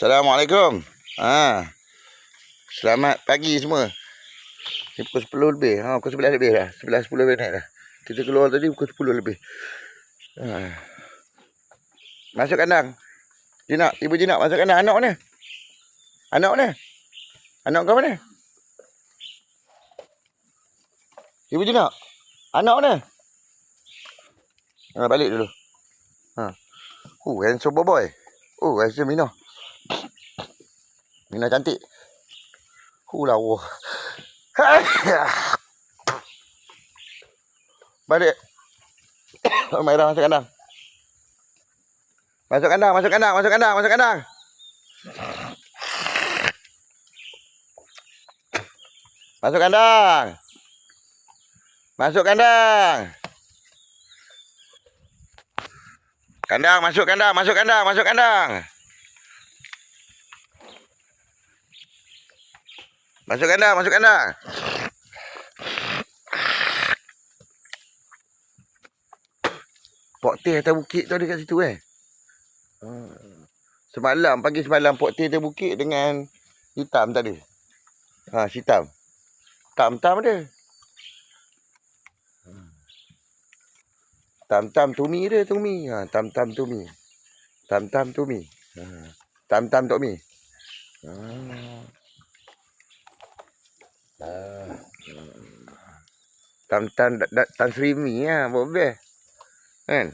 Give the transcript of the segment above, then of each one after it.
Assalamualaikum. Ha. Selamat pagi semua. Ni pukul 10 lebih. Ha, pukul 11 lebih dah. 11 10 lebih naik dah. Kita keluar tadi pukul 10 lebih. Ha. Masuk kandang. Jinak, ibu jinak masuk kandang. Anak mana? Anak mana? Anak kau mana? Ibu jinak. Anak mana? Ha, balik dulu. Ha. Oh, handsome boy. Oh, handsome Mina. Mina cantik. Uh, lawa. Balik. Merah masuk kandang. Masuk kandang, masuk kandang, masuk kandang, masuk kandang. Masuk kandang. Masuk kandang. Kandang, masuk kandang, masuk kandang, masuk kandang. Masuk kandang, masuk kandang. Pok teh atas bukit tu ada kat situ eh. Hmm. Semalam, pagi semalam pok teh atas bukit dengan hitam tadi. Ha, hitam. Tam-tam ada. Tam-tam tumi dia, tumi. Ha, tam-tam tumi. Tam-tam tumi. Ha. Tam-tam tumi. Ha. Ah. Tam-tam da- da- Tan Sri Mi lah. Buat best. Kan?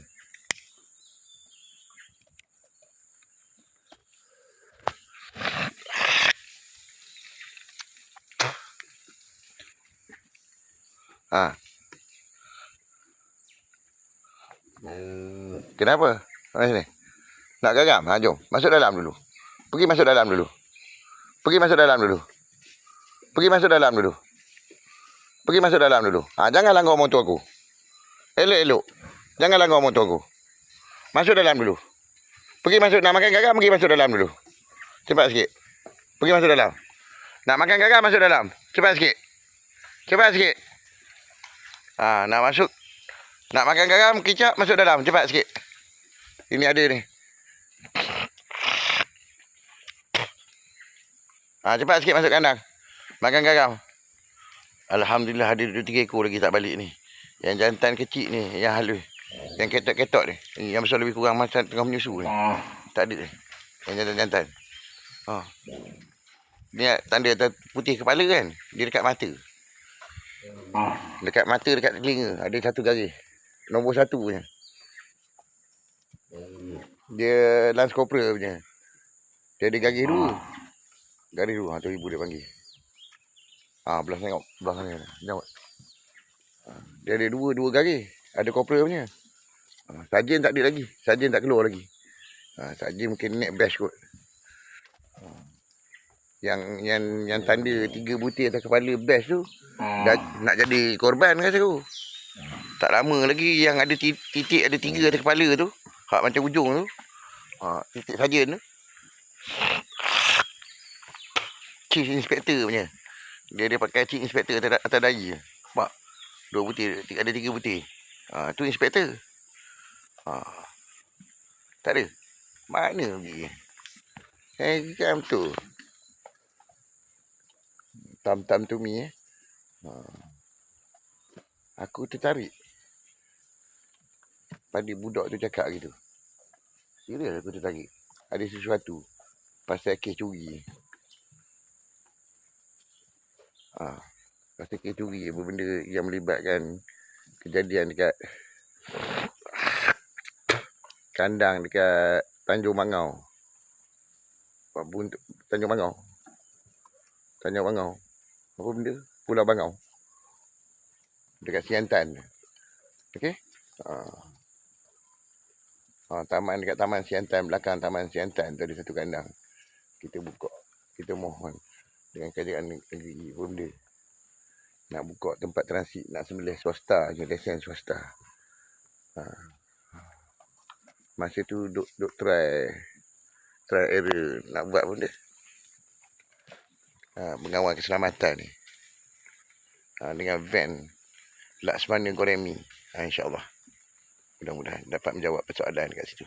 Ha. Hmm, Kenapa? Mana sini? Nak garam? Ha, jom. Masuk dalam dulu. Pergi masuk dalam dulu. Pergi masuk dalam dulu. Pergi masuk dalam dulu. Pergi masuk dalam dulu. Ha, jangan langgar motor aku. Elok-elok. Jangan langgar motor aku. Masuk dalam dulu. Pergi masuk. Nak makan garam, pergi masuk dalam dulu. Cepat sikit. Pergi masuk dalam. Nak makan garam, masuk dalam. Cepat sikit. Cepat sikit. Ha, nak masuk. Nak makan garam, kicap, masuk dalam. Cepat sikit. Ini ada ni. Ha, cepat sikit masuk kandang. Makan garam. Alhamdulillah ada dua tiga ekor lagi tak balik ni. Yang jantan kecil ni, yang halus. Yang ketok-ketok ni. Yang besar lebih kurang macam tengah menyusu ni. Tak ada ni. Yang jantan-jantan. Ha. Ni tanda tanda putih kepala kan. Dia dekat mata. Dekat mata, dekat telinga. Ada satu garis. Nombor satu punya. Dia Lance Corporal punya. Dia ada garis dua. Garis dua. Ha, tu ibu dia panggil. Ha, belah tengok. Belah sana. Tengok. Ha, dia ada dua, dua garis. Ada corporal punya. Ha, sarjan tak ada lagi. Sarjan tak keluar lagi. Ha, sarjan mungkin naik best kot. Ha. Yang yang yang tanda tiga butir atas kepala best tu dah nak jadi korban rasa aku. Tak lama lagi yang ada ti- titik ada tiga atas kepala tu. Hak macam ujung tu. Ha, titik sarjan tu. Chief Inspector punya. Dia dia pakai Chief Inspector atas, atas dahi. Nampak? Dua butir. Ada tiga butir. Ha, tu Inspector. Ha. Tak ada. Mana pergi? Eh, kan tu. Tam-tam tu mi eh. Ha. Aku tertarik. Pada budak tu cakap gitu. Serius aku tertarik. Ada sesuatu. Pasal kes curi. Ha. Kes curi apa benda yang melibatkan kejadian dekat kandang dekat Tanjung Mangau. Tanjung Mangau. Tanjung Mangau. Apa benda? Pulau Bangau. Dekat Siantan. Okey? Ha. Ha, taman dekat Taman Siantan belakang Taman Siantan tu ada satu kandang. Kita buka. Kita mohon dengan kerajaan negeri apa benda. Nak buka tempat transit nak sembelih swasta je lesen swasta. Ha. Masa tu duk duk try try error nak buat benda. Ha, mengawal keselamatan ni. Ha, dengan van Laksmana Goremi. Ha, InsyaAllah. Mudah-mudahan dapat menjawab persoalan dekat situ.